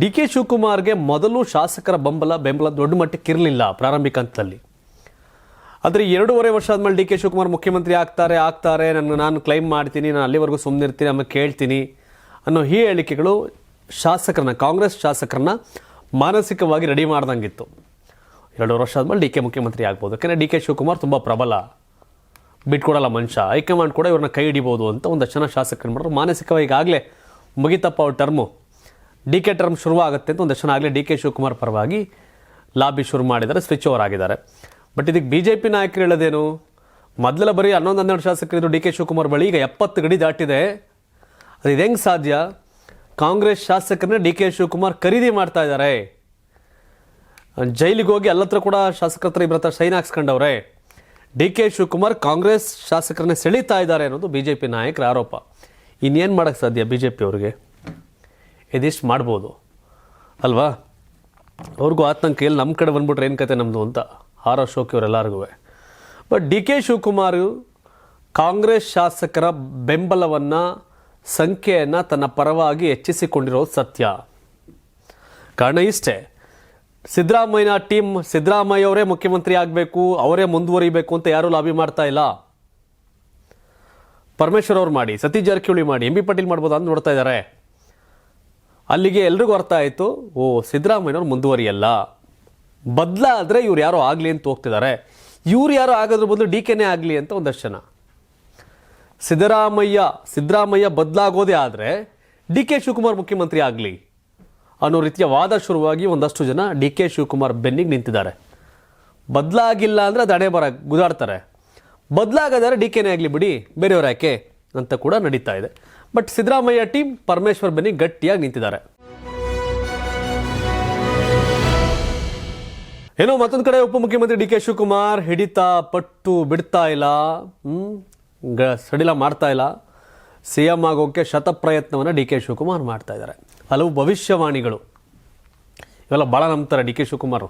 ಡಿ ಕೆ ಶಿವಕುಮಾರ್ಗೆ ಮೊದಲು ಶಾಸಕರ ಬೆಂಬಲ ಬೆಂಬಲ ದೊಡ್ಡ ಮಟ್ಟಕ್ಕೆ ಇರಲಿಲ್ಲ ಪ್ರಾರಂಭಿಕ ಹಂತದಲ್ಲಿ. ಆದರೆ ಎರಡೂವರೆ ವರ್ಷ ಆದಮೇಲೆ ಡಿ ಕೆ ಶಿವಕುಮಾರ್ ಮುಖ್ಯಮಂತ್ರಿ ಆಗ್ತಾರೆ ಆಗ್ತಾರೆ, ನನ್ನ ನಾನು ಕ್ಲೈಮ್ ಮಾಡ್ತೀನಿ, ನಾನು ಅಲ್ಲಿವರೆಗೂ ಸುಮ್ಮನೆ ಇರ್ತೀನಿ ಆಮೇಲೆ ಕೇಳ್ತೀನಿ ಅನ್ನೋ ಈ ಹೇಳಿಕೆಗಳು ಶಾಸಕರನ್ನ, ಕಾಂಗ್ರೆಸ್ ಶಾಸಕರನ್ನ ಮಾನಸಿಕವಾಗಿ ರೆಡಿ ಮಾಡ್ದಂಗಿತ್ತು. ಎರಡು ವರ್ಷ ಆದ್ಮೇಲೆ ಡಿ ಕೆ ಮುಖ್ಯಮಂತ್ರಿ ಆಗ್ಬೋದು. ಯಾಕಂದರೆ ಡಿ ಕೆ ಶಿವಕುಮಾರ್ ತುಂಬ ಪ್ರಬಲ ಬಿಟ್ಕೊಡಲ್ಲ ಮನುಷ್ಯ. ಹೈಕಮಾಂಡ್ ಕೂಡ ಇವ್ರನ್ನ ಕೈ ಹಿಡಿಬೋದು ಅಂತ ಒಂದಷ್ಟು ಜನ ಶಾಸಕರು ಮಾಡಿದ್ರು ಮಾನಸಿಕವಾಗಿ ಆಗಲೇ ಮುಗಿತಪ್ಪ ಅವ್ರ ಟರ್ಮು ಡಿ ಕೆ ಟರ್ಮ್ ಶುರುವಾಗುತ್ತೆ ಅಂತ ಒಂದಷ್ಟು ಜನ ಆಗಲೇ ಡಿ ಕೆ ಶಿವಕುಮಾರ್ ಪರವಾಗಿ ಲಾಬಿ ಶುರು ಮಾಡಿದ್ದಾರೆ ಸ್ವಿಚ್ ಓವರ್ ಆಗಿದ್ದಾರೆ. ಬಟ್ ಇದಕ್ಕೆ ಬಿ ಜೆ ಪಿ ನಾಯಕರು ಹೇಳೋದೇನು? ಮೊದಲ ಬರೀ ಹನ್ನೊಂದು, ಹನ್ನೆರಡು ಶಾಸಕರಿದ್ರು ಡಿ ಕೆ ಶಿವಕುಮಾರ್ ಬಳಿ, ಈಗ ಎಪ್ಪತ್ತು ಗಡಿ ದಾಟಿದೆ. ಅದು ಇದು ಹೆಂಗೆ ಸಾಧ್ಯ? ಕಾಂಗ್ರೆಸ್ ಶಾಸಕರನ್ನ ಡಿ ಕೆ ಶಿವಕುಮಾರ್ ಖರೀದಿ ಮಾಡ್ತಾ ಇದ್ದಾರೆ. ಜೈಲಿಗೆ ಹೋಗಿ ಅಲ್ಲತ್ರ ಕೂಡ ಶಾಸಕರ ಇಬ್ಬರ ಸೈನ್ ಹಾಕ್ಸ್ಕೊಂಡವ್ರೆ. ಡಿ ಕೆ ಶಿವಕುಮಾರ್ ಕಾಂಗ್ರೆಸ್ ಶಾಸಕರನ್ನ ಸೆಳೀತಾ ಇದ್ದಾರೆ ಅನ್ನೋದು ಬಿ ಜೆ ಪಿ ನಾಯಕರ ಆರೋಪ. ಇನ್ನೇನು ಮಾಡೋಕ್ಕೆ ಸಾಧ್ಯ ಬಿ ಜೆ ಪಿ ಅವ್ರಿಗೆ? ಇದಿಷ್ಟು ಮಾಡ್ಬೋದು. ಅಲ್ವಾ? ಅವ್ರಿಗೂ ಆತಂಕ ಎಲ್ಲಿ ನಮ್ಮ ಕಡೆ ಬಂದ್ಬಿಟ್ರೆ ಏನು ಕತೆ ನಮ್ಮದು ಅಂತ ಆರ್ ಅಶೋಕ್ ಇವರೆಲ್ಲರಿಗೂ but D K Shivakumar Congress ಶಾಸಕರ ಬೆಂಬಲವನ್ನು, ಸಂಖ್ಯೆಯನ್ನು ತನ್ನ ಪರವಾಗಿ ಹೆಚ್ಚಿಸಿಕೊಂಡಿರೋದು ಸತ್ಯ. ಕಾರಣ ಇಷ್ಟೇ. ಸಿದ್ದರಾಮಯ್ಯನ ಟೀಮ್, ಸಿದ್ದರಾಮಯ್ಯ ಅವರೇ ಮುಖ್ಯಮಂತ್ರಿ ಆಗಬೇಕು, ಅವರೇ ಮುಂದುವರಿಬೇಕು ಅಂತ ಯಾರೂ ಲಾಬಿ ಮಾಡ್ತಾ ಇಲ್ಲ. ಪರಮೇಶ್ವರ್ ಅವ್ರು ಮಾಡಿ, ಸತೀಶ್ ಜಾರಕಿಹೊಳಿ ಮಾಡಿ, ಎಂ ಬಿ ಪಾಟೀಲ್ ಮಾಡ್ಬೋದು ಅಂತ ನೋಡ್ತಾ ಇದ್ದಾರೆ. ಅಲ್ಲಿಗೆ ಎಲ್ರಿಗೂ ಅರ್ಥ ಆಯಿತು, ಓ ಸಿದ್ದರಾಮಯ್ಯನವ್ರು ಮುಂದುವರಿಯಲ್ಲ. ಬದಲಾದರೆ ಇವ್ರು ಯಾರೋ ಆಗಲಿ ಅಂತ ಹೋಗ್ತಿದ್ದಾರೆ. ಇವ್ರು ಯಾರೋ ಆಗೋದ್ರ ಬದಲು ಡಿ ಕೆನೇ ಆಗಲಿ ಅಂತ ಒಂದಷ್ಟು ಜನ. ಸಿದ್ದರಾಮಯ್ಯ ಸಿದ್ದರಾಮಯ್ಯ ಬದಲಾಗೋದೇ ಆದರೆ ಡಿ ಕೆ ಶಿವಕುಮಾರ್ ಮುಖ್ಯಮಂತ್ರಿ ಆಗಲಿ. ಅನ್ನೋ ರೀತಿಯ ವಾದ ಶುರುವಾಗಿ ಒಂದಷ್ಟು ಜನ ಡಿ ಕೆ ಶಿವಕುಮಾರ್ ಬೆನ್ನಿಗೆ ನಿಂತಿದ್ದಾರೆ. ಬದಲಾಗಿಲ್ಲ ಅಂದರೆ ಅದು ಹಣೆ ಬರ ಗುದಾಡ್ತಾರೆ. ಬದಲಾಗದಾರೆ ಡಿ ಕೆನೇ ಆಗಲಿ ಬಿಡಿ, ಬೇರೆಯವ್ರು ಯಾಕೆ ಅಂತ ಕೂಡ ನಡೀತಾ ಇದೆ. ಬಟ್ ಸಿದ್ದರಾಮಯ್ಯ ಟೀಮ್ ಪರಮೇಶ್ವರ್ ಬೆನ್ನಿಗೆ ಗಟ್ಟಿಯಾಗಿ ನಿಂತಿದ್ದಾರೆ. ಏನೋ ಮತ್ತೊಂದು ಕಡೆ ಉಪಮುಖ್ಯಮಂತ್ರಿ ಡಿ ಕೆ ಶಿವಕುಮಾರ್ ಹಿಡಿತಾ ಪಟ್ಟು ಬಿಡ್ತಾ ಇಲ್ಲ. ಗ ಸಡಿಲ ಮಾಡ್ತಾ ಇಲ್ಲ. ಸಿ ಎಂ ಆಗೋಕ್ಕೆ ಶತಪ್ರಯತ್ನವನ್ನು ಡಿ ಕೆ ಶಿವಕುಮಾರ್ ಮಾಡ್ತಾ ಇದ್ದಾರೆ. ಹಲವು ಭವಿಷ್ಯವಾಣಿಗಳು. ಇವೆಲ್ಲ ಭಾಳ ನಂಬ್ತಾರೆ D K Shivakumar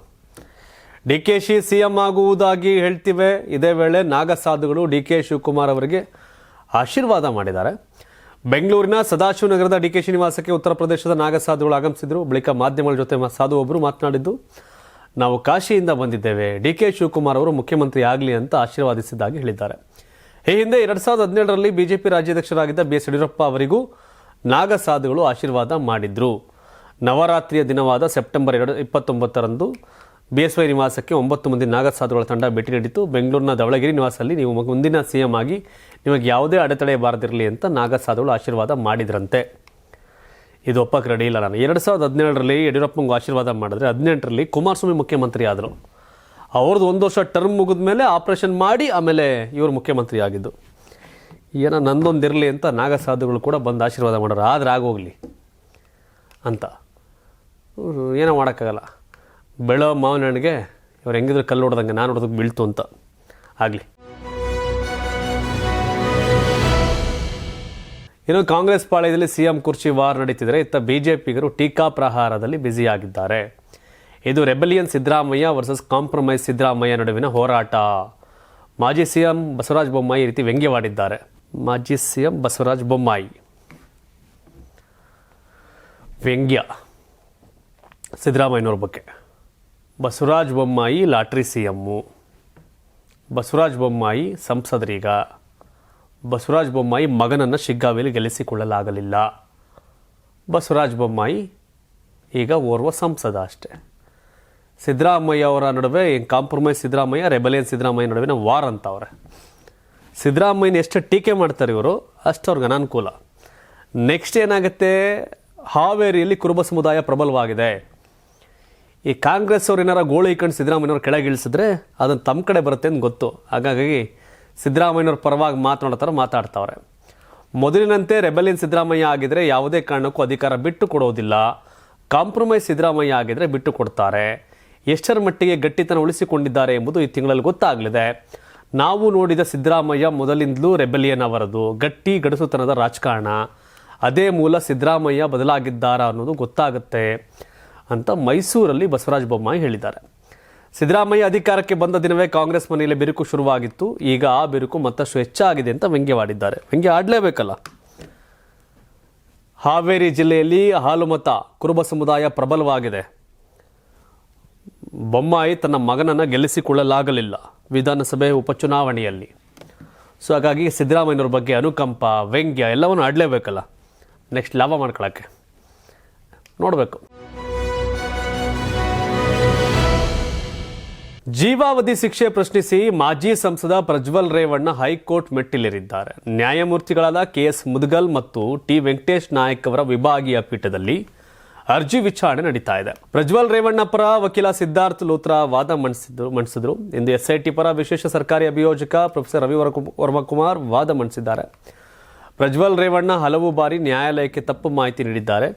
D K Shi C M ಆಗುವುದಾಗಿ ಹೇಳ್ತಿವೆ. ಇದೇ ವೇಳೆ ನಾಗಸಾಧುಗಳು ಡಿ ಕೆ ಶಿವಕುಮಾರ್ ಅವರಿಗೆ ಆಶೀರ್ವಾದ ಮಾಡಿದ್ದಾರೆ. ಬೆಂಗಳೂರಿನ ಸದಾಶಿವನಗರದ ಡಿ ಕೆ ಶಿ ನಿವಾಸಕ್ಕೆ ಉತ್ತರ ಪ್ರದೇಶದ ನಾಗಸಾಧುಗಳು ಆಗಮಿಸಿದ್ರು. ಬಳಿಕ ಮಾಧ್ಯಮಗಳ ಜೊತೆ ಸಾಧು ಒಬ್ಬರು ಮಾತನಾಡಿದ್ದು, ನಾವು ಕಾಶಿಯಿಂದ ಬಂದಿದ್ದೇವೆ. ಡಿ ಕೆ ಶಿವಕುಮಾರ್ ಅವರು ಮುಖ್ಯಮಂತ್ರಿ ಆಗಲಿ ಅಂತ ಆಶೀರ್ವಾದಿಸಿದ್ದಾಗಿ ಹೇಳಿದ್ದಾರೆ. ಈ ಹಿಂದೆ ಎರಡು ಸಾವಿರದ ಹದಿನೇಳರಲ್ಲಿ ಬಿಜೆಪಿ ರಾಜ್ಯಾಧ್ಯಕ್ಷರಾಗಿದ್ದ ಬಿ ಎಸ್ ಯಡಿಯೂರಪ್ಪ ಅವರಿಗೂ ನಾಗಸಾಧುಗಳು ಆಶೀರ್ವಾದ ಮಾಡಿದ್ರು. ನವರಾತ್ರಿಯ ದಿನವಾದ ಸೆಪ್ಟೆಂಬರ್ ಎರಡು, ಇಪ್ಪತ್ತೊಂಬತ್ತರಂದು ಬಿ ಎಸ್ ವೈ ನಿವಾಸಕ್ಕೆ ಒಂಬತ್ತು ಮಂದಿ ನಾಗಸಾಧುಗಳ ತಂಡ ಭೇಟಿ ನೀಡಿತು ಬೆಂಗಳೂರಿನ ದವಳಗಿರಿ ನಿವಾಸದಲ್ಲಿ ನೀವು ಮುಂದಿನ ಸಿ ಎಂ ಆಗಿ ನಿಮಗೆ ಯಾವುದೇ ಅಡೆತಡೆ ಬಾರದಿರಲಿ ಅಂತ ನಾಗಸಾಧುಗಳು ಆಶೀರ್ವಾದ ಮಾಡಿದ್ರಂತೆ. ಇದು ಒಪ್ಪಕ್ಕೆ ರೆಡಿ ಇಲ್ಲ ನಾನು ಎರಡು ಸಾವಿರದ ಹದಿನೇಳರಲ್ಲಿ ಯಡಿಯೂರಪ್ಪಂಗೆ ಆಶೀರ್ವಾದ ಮಾಡಿದ್ರೆ ಹದಿನೆಂಟರಲ್ಲಿ ಕುಮಾರಸ್ವಾಮಿ ಮುಖ್ಯಮಂತ್ರಿ ಆದರು. ಅವ್ರದ್ದು ಒಂದು ವರ್ಷ ಟರ್ಮ್ ಮುಗಿದ ಮೇಲೆ ಆಪರೇಷನ್ ಮಾಡಿ ಆಮೇಲೆ ಇವರು ಮುಖ್ಯಮಂತ್ರಿ ಆಗಿದ್ದು. ಏನೋ ನಂದೊಂದಿರಲಿ ಅಂತ ನಾಗಸಾಧುಗಳು ಕೂಡ ಬಂದು ಆಶೀರ್ವಾದ ಮಾಡೋರು. ಆದರೆ ಆಗೋಗ್ಲಿ ಅಂತ. ಏನೋ ಮಾಡೋಕ್ಕಾಗಲ್ಲ. ಬೆಳೋ ಮಾವಿನ ಹಣ್ಣಿಗೆ ಇವ್ರು ಹೆಂಗಿದ್ರು ಕಲ್ಲು ಹೊಡೆದಂಗೆ ನಾನು ಹೊಡೆದಕ್ಕೆ ಬೀಳ್ತು ಅಂತ. ಆಗಲಿ. ಇನ್ನು ಕಾಂಗ್ರೆಸ್ ಪಾಳ್ಯದಲ್ಲಿ ಸಿಎಂ ಕುರ್ಚಿ ವಾರ್ ನಡೀತಿದ್ರೆ ಇತ್ತ ಬಿಜೆಪಿಗರು ಟೀಕಾ ಪ್ರಹಾರದಲ್ಲಿ ಬ್ಯುಸಿಯಾಗಿದ್ದಾರೆ. ಇದು rebellion Siddaramaiah versus compromise Siddaramaiah ನಡುವಿನ ಹೋರಾಟ. ಮಾಜಿ ಸಿಎಂ ಬಸವರಾಜ ಬೊಮ್ಮಾಯಿ ಈ ರೀತಿ ವ್ಯಂಗ್ಯವಾಡಿದ್ದಾರೆ. ಮಾಜಿ ಸಿಎಂ ಬಸವರಾಜ ಬೊಮ್ಮಾಯಿ. ವ್ಯಂಗ್ಯ. ಸಿದ್ದರಾಮಯ್ಯನವ್ರ ಬಗ್ಗೆ. Basavaraj Bommai lottery C M Basavaraj Bommai ಸಂಸದರೀಗ. Basavaraj Bommai ಮಗನನ್ನು ಶಿಗ್ಗಾವಿಯಲ್ಲಿ ಗೆಲ್ಲಿಸಿಕೊಳ್ಳಲಾಗಲಿಲ್ಲ. ಬಸವರಾಜ ಬೊಮ್ಮಾಯಿ ಈಗ ಓರ್ವ ಸಂಸದ ಅಷ್ಟೇ. ಸಿದ್ದರಾಮಯ್ಯ ಅವರ ನಡುವೆ ಕಾಂಪ್ರಮೈಸ್ ಸಿದ್ದರಾಮಯ್ಯ, ರೆಬಲಿಯನ್ ಸಿದ್ದರಾಮಯ್ಯ ನಡುವಿನ ವಾರ್ ಅಂತ ಅವ್ರೆ. ಸಿದ್ದರಾಮಯ್ಯನ ಎಷ್ಟು ಟೀಕೆ ಮಾಡ್ತಾರೆ ಇವರು ಅಷ್ಟು ಅವ್ರಿಗೆ ಅನಾನುಕೂಲ. ನೆಕ್ಸ್ಟ್ ಏನಾಗುತ್ತೆ, ಹಾವೇರಿಯಲ್ಲಿ ಕುರುಬ ಸಮುದಾಯ ಪ್ರಬಲವಾಗಿದೆ. ಈ ಕಾಂಗ್ರೆಸ್ ಅವ್ರು ಏನಾರ ಗೋಳು ಇಕ್ಕೊಂಡು ಸಿದ್ದರಾಮಯ್ಯವ್ರು ಕೆಳಗಿಳಿಸಿದ್ರೆ ಅದನ್ನು ತಮ್ಮ ಕಡೆ ಬರುತ್ತೆ ಅಂತ ಗೊತ್ತು. ಹಾಗಾಗಿ ಸಿದ್ದರಾಮಯ್ಯವ್ರ ಪರವಾಗಿ ಮಾತನಾಡ್ತಾರೆ, ಮಾತಾಡ್ತಾವ್ರೆ. ಮೊದಲಿನಂತೆ ರೆಬೆಲಿನ್ ಸಿದ್ದರಾಮಯ್ಯ ಆಗಿದ್ರೆ ಯಾವುದೇ ಕಾರಣಕ್ಕೂ ಅಧಿಕಾರ ಬಿಟ್ಟು ಕೊಡೋದಿಲ್ಲ. ಕಾಂಪ್ರಮೈಸ್ ಸಿದ್ದರಾಮಯ್ಯ ಆಗಿದ್ರೆ ಬಿಟ್ಟು ಕೊಡ್ತಾರೆ. ಎಷ್ಟರ ಮಟ್ಟಿಗೆ ಗಟ್ಟಿತನ ಉಳಿಸಿಕೊಂಡಿದ್ದಾರೆ ಎಂಬುದು ಈ ತಿಂಗಳಲ್ಲಿ ಗೊತ್ತಾಗಲಿದೆ. ನಾವು ನೋಡಿದ ಸಿದ್ದರಾಮಯ್ಯ ಮೊದಲಿಂದಲೂ ರೆಬೆಲಿಯನ್ ಅವರದು. ಗಟ್ಟಿ ಗಡಸುತನದ ರಾಜಕಾರಣ. ಅದೇ ಮೂಲ ಸಿದ್ದರಾಮಯ್ಯ ಬದಲಾಗಿದ್ದಾರಾ ಅನ್ನೋದು ಗೊತ್ತಾಗುತ್ತೆ ಅಂತ ಮೈಸೂರಲ್ಲಿ ಬಸವರಾಜ ಬೊಮ್ಮಾಯಿ ಹೇಳಿದ್ದಾರೆ. ಸಿದ್ದರಾಮಯ್ಯ ಅಧಿಕಾರಕ್ಕೆ ಬಂದ ದಿನವೇ ಕಾಂಗ್ರೆಸ್ ಮನೆಯಲ್ಲಿ ಬಿರುಕು ಶುರುವಾಗಿತ್ತು. ಈಗ ಆ ಬಿರುಕು ಮತ್ತಷ್ಟು ಹೆಚ್ಚಾಗಿದೆ ಅಂತ ವ್ಯಂಗ್ಯವಾಡಿದ್ದಾರೆ. ವ್ಯಂಗ್ಯ ಆಡಲೇಬೇಕಲ್ಲ? ಹಾವೇರಿ ಜಿಲ್ಲೆಯಲ್ಲಿ ಹಾಲುಮತ, ಕುರುಬ ಸಮುದಾಯ ಪ್ರಬಲವಾಗಿದೆ. ಬೊಮ್ಮಾಯಿ ತನ್ನ ಮಗನನ್ನು ಗೆಲ್ಲಿಸಿಕೊಳ್ಳಲಾಗಲಿಲ್ಲ ವಿಧಾನಸಭೆ ಉಪಚುನಾವಣೆಯಲ್ಲಿ. ಸೊ ಹಾಗಾಗಿ ಸಿದ್ದರಾಮಯ್ಯನವ್ರ ಬಗ್ಗೆ ಅನುಕಂಪ, ವ್ಯಂಗ್ಯ ಎಲ್ಲವನ್ನು ಆಡಲೇಬೇಕಲ್ಲ. ನೆಕ್ಸ್ಟ್ ಲಾಭ ಮಾಡ್ಕೊಳ್ಳೋಕ್ಕೆ ನೋಡಬೇಕು. ಜೀವಾವಧಿ ಶಿಕ್ಷೆ ಪ್ರಶ್ನಿಸಿ ಮಾಜಿ ಸಂಸದ ಪ್ರಜ್ವಲ್ ರೇವಣ್ಣ ಹೈಕೋರ್ಟ್ ಮೆಟ್ಟಿಲೇರಿದ್ದಾರೆ. ನ್ಯಾಯಮೂರ್ತಿಗಳಾದ ಕೆಎಸ್ ಮುದ್ಗಲ್ ಮತ್ತು ಟಿ ವೆಂಕಟೇಶ್ ನಾಯಕ್ ಅವರ ವಿಭಾಗೀಯ ಪೀಠದಲ್ಲಿ ಅರ್ಜಿ ವಿಚಾರಣೆ ನಡೀತಾ ಇದೆ. ಪ್ರಜ್ವಲ್ ರೇವಣ್ಣ ಪರ ವಕೀಲ ಸಿದ್ಧಾರ್ಥ್ ಲೋತ್ರಾ ವಾದ ಮಂಡಿಸಿದ್ರು ಮಂಡಿಸಿದ್ರು ಇಂದು ಎಸ್ಐಟಿ ಪರ ವಿಶೇಷ ಸರ್ಕಾರಿ ಅಭಿಯೋಜಕ ಪ್ರೊಫೆಸರ್ ರವಿ ವರ್ಮಕುಮಾರ್ ವಾದ ಮಂಡಿಸಿದ್ದಾರೆ ಪ್ರಜ್ವಲ್ ರೇವಣ್ಣ ಹಲವು ಬಾರಿ ನ್ಯಾಯಾಲಯಕ್ಕೆ ತಪ್ಪು ಮಾಹಿತಿ ನೀಡಿದ್ದಾರೆ.